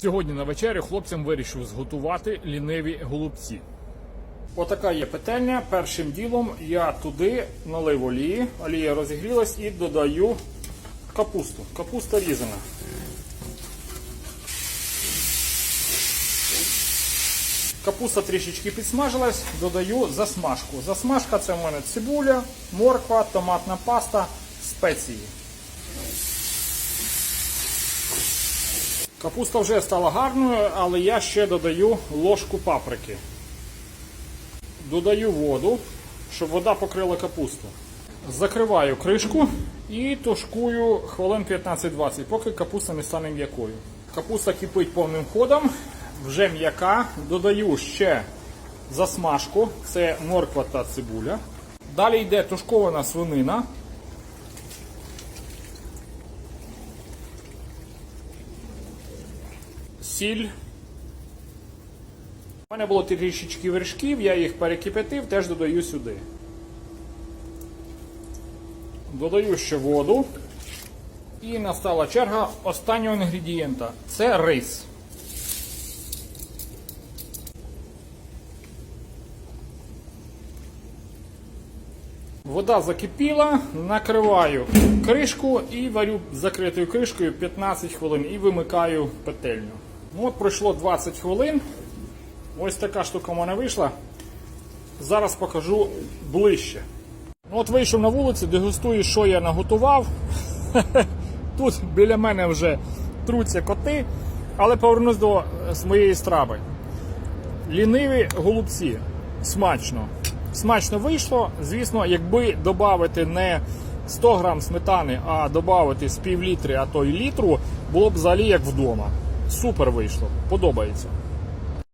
Сьогодні на вечерю хлопцям вирішив зготувати ліниві голубці. Отака є петельня. Першим ділом я туди налив олії, олія розігрілась і додаю капусту. Капуста різана. Капуста трішечки підсмажилась, додаю засмажку. Засмажка це в мене цибуля, морква, томатна паста, спеції. Капуста вже стала гарною, але я ще додаю ложку паприки. Додаю воду, щоб вода покрила капусту. Закриваю кришку і тушкую хвилин 15-20, поки капуста не стане м'якою. Капуста кипить повним ходом, вже м'яка. Додаю ще засмажку, це морква та цибуля. Далі йде тушкована свинина. Сіль. У мене було трішечки вершків, я їх перекипятив, теж додаю сюди. Додаю ще воду. І настала черга останнього інгредієнта. Це рис. Вода закипіла, накриваю кришку і варю закритою кришкою 15 хвилин і вимикаю петельню. Ну, От пройшло 20 хвилин. Ось така штука в мене вийшла. Зараз покажу ближче. Ну, От вийшов на вулицю, дегустую, що я наготував. Тут біля мене вже труться коти, але повернусь до е, своєї страви. Ліниві голубці. Смачно. Смачно вийшло. Звісно, якби додати не 100 грам сметани, а додати з пів літри, а то й літру, було б взагалі як вдома. Супер вийшло. Подобається.